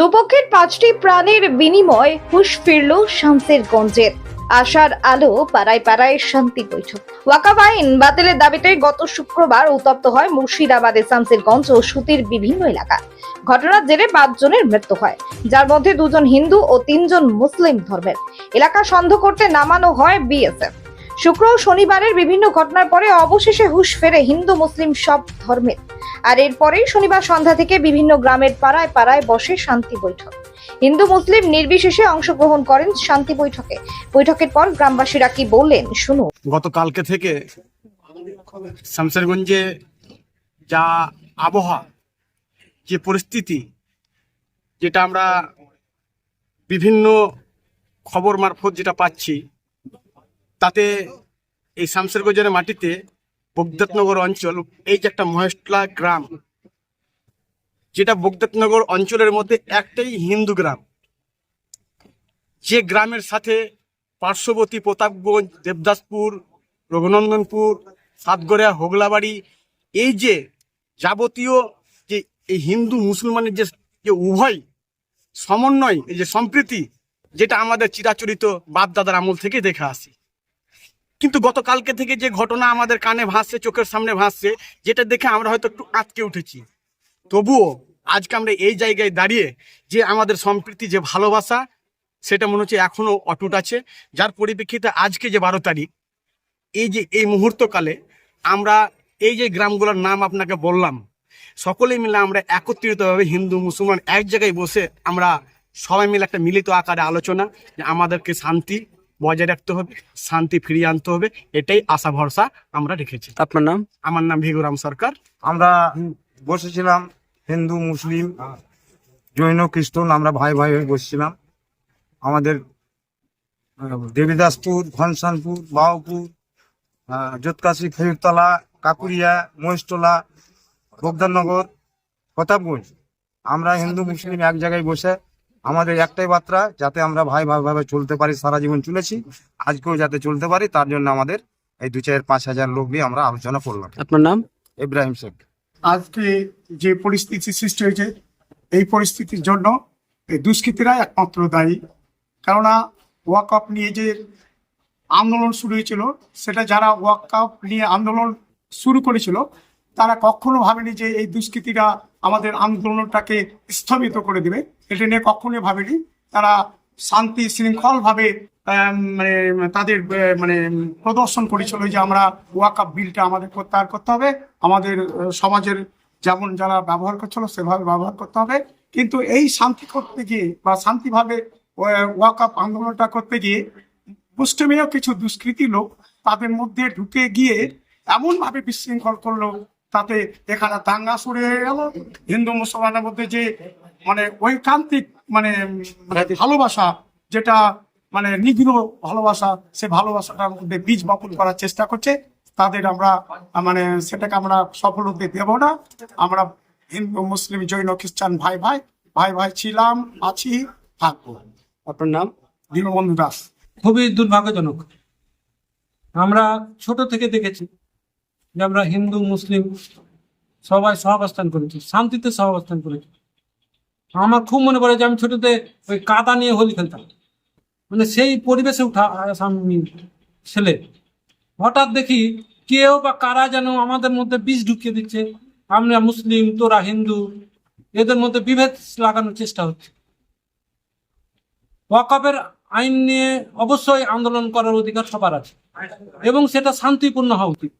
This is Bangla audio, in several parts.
দুপক্ষের পাঁচটি প্রাণের বিনিময় হুশ ফিরল শামসেরগঞ্জের। আশার আলো পাড়ায় পাড়ায় শান্তি বৈঠক। ওয়াকাব আইন বাতিলের দাবিতে গত শুক্রবার উত্তপ্ত হয় মুর্শিদাবাদের শামসেরগঞ্জ ও সুতির বিভিন্ন এলাকা। ঘটনার জেরে পাঁচজনের মৃত্যু হয়। যার মধ্যে দুজন হিন্দু ও তিনজন মুসলিম ধর্মের। এলাকা সন্ধ করতে নামানো হয় বিএসএফ। শুক্র ও শনিবারের বিভিন্ন ঘটনার পরে অবশেষে হুশ ফেরে হিন্দু মুসলিম সব ধর্মের। আর এরপরেই শনিবার সন্ধ্যা থেকে বিভিন্ন গ্রামের পাড়ায় পাড়ায় বসে শান্তি বৈঠক। হিন্দু, মুসলিম নির্বিশেষে অংশগ্রহণ করেন শান্তি বৈঠকে। বৈঠকের পর গ্রামবাসীরা কি বললেন, শুনুন। গতকালকে থেকে শামসেরগঞ্জে যা আবহাওয়া, যে পরিস্থিতি, যেটা আমরা বিভিন্ন খবর মারফত যেটা পাচ্ছি, তাতে এই শামসেরগঞ্জের মাটিতে বগদাতনগর অঞ্চল, এই যে একটা মহেশলা গ্রাম, যেটা বগদাতনগর অঞ্চলের মধ্যে একটাই হিন্দু গ্রাম। যে গ্রামের সাথে পার্শ্ববর্তী প্রতাপগঞ্জ, দেবদাসপুর, রঘুনন্দনপুর, সাতগড়িয়া, হোগলাবাড়ি, এই যে যাবতীয় যে এই হিন্দু মুসলমানের যে যে উভয় সমন্বয়, এই যে সম্প্রীতি, যেটা আমাদের চিরাচরিত বাপদাদার আমল থেকে দেখে আসি। কিন্তু গতকালকে থেকে যে ঘটনা আমাদের কানে ভাসছে, চোখের সামনে ভাসছে, যেটা দেখে আমরা হয়তো একটু আটকে উঠেছি। তবুও আজকে আমরা এই জায়গায় দাঁড়িয়ে যে আমাদের সম্প্রীতি, যে ভালোবাসা, সেটা মনে হচ্ছে এখনও অটুট আছে। যার পরিপ্রেক্ষিতে আজকে যে বারো তারিখ, এই যে, এই মুহূর্তকালে আমরা এই যে গ্রামগুলোর নাম আপনাকে বললাম, সকলে মিলে আমরা একত্রিতভাবে হিন্দু, মুসলমান এক জায়গায় বসে আমরা সবাই মিলে একটা মিলিত আকারে আলোচনা, যে আমাদেরকে শান্তি বজায় রাখতে হবে শান্তি ফিরিয়ে আনতে হবে এটাই আশা ভরসা আমরা রেখেছি। আপনার নাম? আমার নাম ভিগুরাম সরকার। আমরা বসেছিলাম হিন্দু মুসলিম জৈন খ্রিস্টান আমরা ভাই ভাই হয়ে বসেছিলাম। আমাদের দেবীদাসপুর ঘনশ্যামপুর বাউপুর জোতকাশি খেজুরতলা কাকুরিয়া মহেশতলা বগদাননগর প্রতাপগঞ্জ। আমরা হিন্দু মুসলিম এক জায়গায় বসে আমাদের একটাই বার্তা যাতে আমরা ভাই ভাই ভাবে চলতে পারি সারা জীবন চলেছি। আজকেও যাতে চলতে পারি তার জন্য আমাদের এই দু চার পাঁচ হাজার লোক নিয়ে আমরা আলোচনা করলাম। আপনার নাম? ইব্রাহিম শেখ। আজকে যে পরিস্থিতি সৃষ্টি হয়েছে এই পরিস্থিতির জন্য এই দুষ্কৃতীরা একমাত্র দায়ী। কেননা ওয়াকআপ নিয়ে যে আন্দোলন শুরু হয়েছিল সেটা যারা ওয়াকআপ নিয়ে আন্দোলন শুরু করেছিল তারা কখনো ভাবেনি যে এই দুষ্কৃতীরা আমাদের আন্দোলনটাকে স্থগিত করে দেবে। এটা নিয়ে কখনোই ভাবেনি। তারা শান্তি শৃঙ্খলভাবে মানে তাদের মানে প্রদর্শন করেছিল যে আমরা ওয়াকআপ বিলটা আমাদের প্রত্যাহার করতে হবে। আমাদের সমাজের যেমন যারা ব্যবহার করছিল সেভাবে ব্যবহার করতে হবে। কিন্তু এই শান্তি করতে গিয়ে বা শান্তিভাবে ওয়াকআপ আন্দোলনটা করতে গিয়ে মুসলিমীয় কিছু দুষ্কৃতী লোক তাদের মধ্যে ঢুকে গিয়ে এমনভাবে বিশৃঙ্খল করল তাতে এখানে দাঙ্গা শুরু হয়ে গেল। হিন্দু মুসলমানের মধ্যে যে মানে ঐকান্তিক মানে মানে ভালোবাসা যেটা মানে নিগ্র ভালোবাসা সে ভালোবাসাটার মধ্যে বীজ বপন করার চেষ্টা করছে তাদের আমরা মানে সেটাকে আমরা সফল হতে দেব না। আমরা হিন্দু মুসলিম জৈন খ্রিস্টান ভাই ভাই ভাই ভাই ছিলাম আছি থাকব। আপনার নাম? দীনবন্ধু দাস। খুবই দুর্ভাগ্যজনক। আমরা ছোট থেকে দেখেছি যে আমরা হিন্দু, মুসলিম সবাই সহাবস্থান করেছি, শান্তিতে সহাবস্থান করেছি। আমার খুব মনে পড়ে যে আমি ছোটতে ওই কাদা নিয়ে হোলি খেলতাম। মানে সেই পরিবেশে উঠা আমি ছেলে। হঠাৎ দেখি কেউ বা কারা যেন আমাদের মধ্যে বীজ ঢুকিয়ে দিচ্ছে। আমরা মুসলিম, তোরা হিন্দু, এদের মধ্যে বিভেদ লাগানোর চেষ্টা হচ্ছে। ওয়াকফের আইন নিয়ে অবশ্যই আন্দোলন করার অধিকার সবার আছে। এবং সেটা শান্তিপূর্ণ হওয়া উচিত।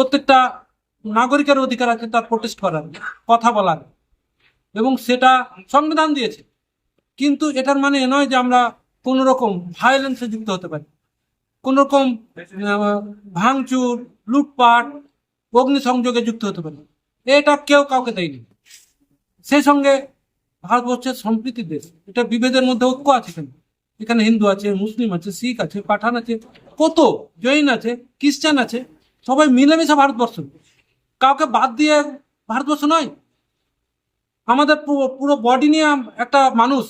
প্রত্যেকটা নাগরিকের অধিকার আছে, তার প্রোটেস্ট করার, কথা বলার। এবং সেটা সংবিধান দিয়েছে। কিন্তু এটার মানে এ নয় যে আমরা কোনো রকম ভায়োলেন্সে যুক্ত হতে পারি। কোন রকম ভাঙচুর, লুটপাট, অগ্নিসংযোগে যুক্ত হতে পারি। এটা কেউ কাউকে দেয়নি। সেই সঙ্গে ভারতবর্ষের সম্প্রীতির দেশ। এটা বিভেদের মধ্যে ঐক্য আছে কেন? এখানে হিন্দু আছে, মুসলিম আছে, শিখ আছে, পাঠান আছে, কত, জৈন আছে, খ্রিস্টান আছে সবাই মিলেমিশে ভারতবর্ষ। কাউকে বাদ দিয়ে ভারতবর্ষ নয়, আমাদের পুরো বডি নিয়ে একটা মানুষ,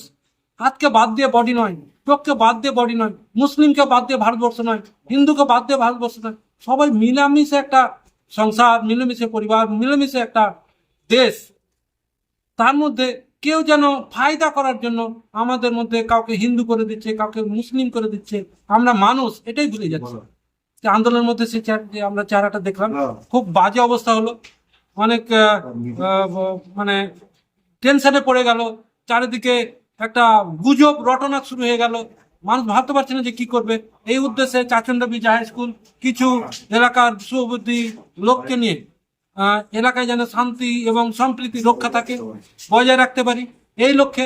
হাতকে বাদ দিয়ে বডি নয়, চোখকে বাদ দিয়ে বডি নয়, মুসলিমকে বাদ দিয়ে ভারতবর্ষ নয়, হিন্দুকে বাদ দিয়ে ভারতবর্ষ নয়, সবাই মিলামিশে একটা সংসার, মিলেমিশে পরিবার, মিলেমিশে একটা দেশ। তার মধ্যে কেউ যেন ফায়দা করার জন্য আমাদের মধ্যে কাউকে হিন্দু করে দিচ্ছে, কাউকে মুসলিম করে দিচ্ছে, আমরা মানুষ, এটাই ভুলে যাচ্ছি। আন্দোলনের মধ্যে সেই আমরা চেহারাটা দেখলাম খুব বাজে অবস্থা হলো। অনেক মানে টেনশনে পড়ে গেল। চারিদিকে একটা গুজব রটনা শুরু হয়ে গেল। মানুষ ভাবতে পারছে না যে কি করবে। এই উদ্দেশ্যে চাচন্ডবীজ হাই স্কুল কিছু এলাকার সুবুদ্ধি লোককে নিয়ে এলাকায় যেন শান্তি এবং সম্প্রীতি রক্ষা থাকে বজায় রাখতে পারি। এই লক্ষ্যে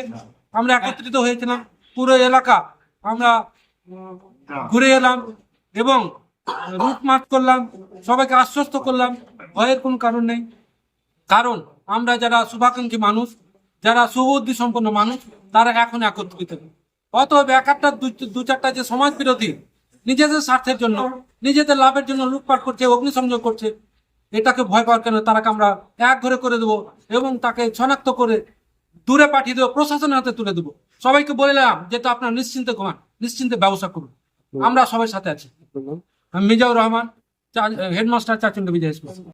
আমরা একত্রিত হয়েছিলাম। পুরো এলাকা আমরা ঘুরে এলাম এবং রুট মার্চ করলাম সবাইকে আশ্বস্ত করলাম ভয়ের কোনো কারণ নেই। কারণ আমরা যারা শুভাকাঙ্ক্ষী মানুষ যারা সুবুদ্ধি সম্পন্ন মানুষ তারা এখন একত্রিত। অতএব এক একটা দু- চারটা যে সমাজ বিরোধী নিজেদের স্বার্থের জন্য নিজেদের লাভের জন্য লুটপাট করছে অগ্নিসংযোগ করছে এটাকে ভয় পাওয়ার কেন তারাকে আমরা এক ঘরে করে দেবো এবং তাকে শনাক্ত করে দূরে পাঠিয়ে দেবো প্রশাসনের হাতে তুলে দেবো। সবাইকে বললাম যে তো আপনার নিশ্চিন্তে ঘুমান নিশ্চিন্তে ব্যবসা করুন। আমরা সবাই সাথে আছি। Mizaur Rahman headmaster Chachund Bijoy school.